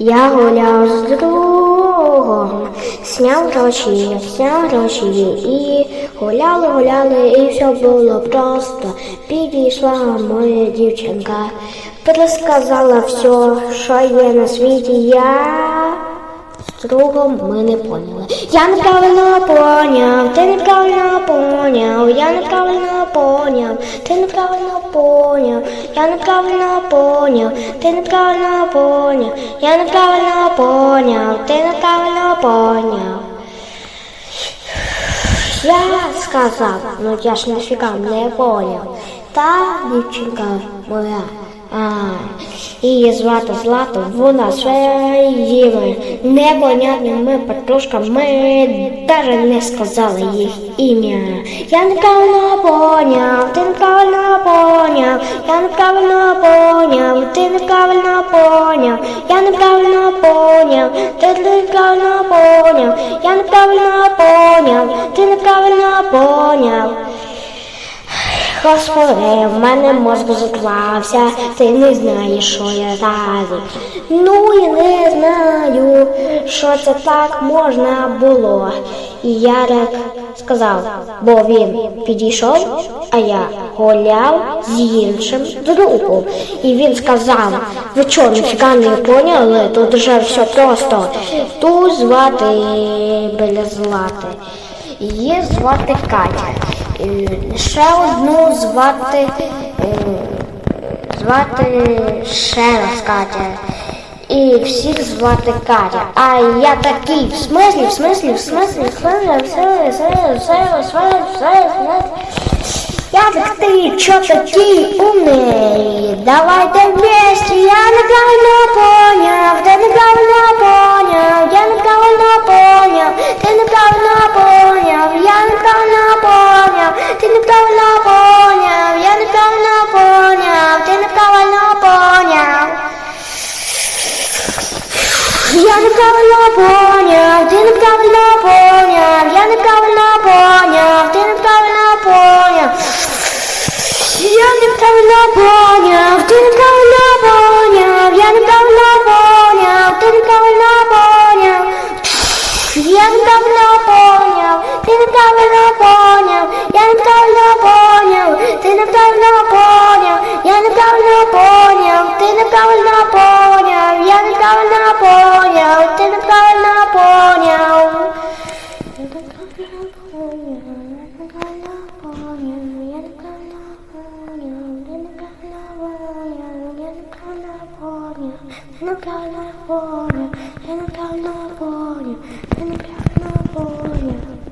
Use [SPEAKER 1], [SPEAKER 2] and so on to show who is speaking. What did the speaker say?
[SPEAKER 1] Я гуляв з другом, сняв гроші, сняв гроші і гуляли, гуляли, і все було просто. Підійшла моя дівчинка, пересказала все, що є на світі. Я другом ми не поняли. Я неправильно поняв, ти неправильно поняв, я неправильно поняв, ти неправильно поняв, я неправильно поняв, ти неправильно поняв, я неправильно поняв, ти неправильно поняв. Я сказав, ну я ж нафіга не поняв. Та дівчинка моя. А, її звати Злата, вона своїми непонятними подружками даже не сказали їх ім'я. Я неправильно поняв, ти неправильно поняв, я неправильно поняв, ти неправильно поняв, я неправильно поняв, ти неправильно поняв, я неправильно поняв, ти неправильно поняв. Господи, в мене мозок заклався, ти не знаєш, що я разі. Ну і не знаю, що це так можна було. І Ярик сказав, бо він підійшов, а я гуляв з іншим другом. І він сказав, ви чого, ніфіга не поняли, тут вже все просто. Ту звати біля злати. Її звати Катя. Е, Ще одну звати, е, звати ще раз Катя. І всіх звати Катя. А я такий, в смислі, в смислі, в смислі, в смислі, все, все, все, все, все, все. Я так ты, чё такие умные? Давайте Я неправильно понял, ты неправильно понял, я неправильно понял, ты неправильно понял. Я неправильно понял, in California, in California, in California.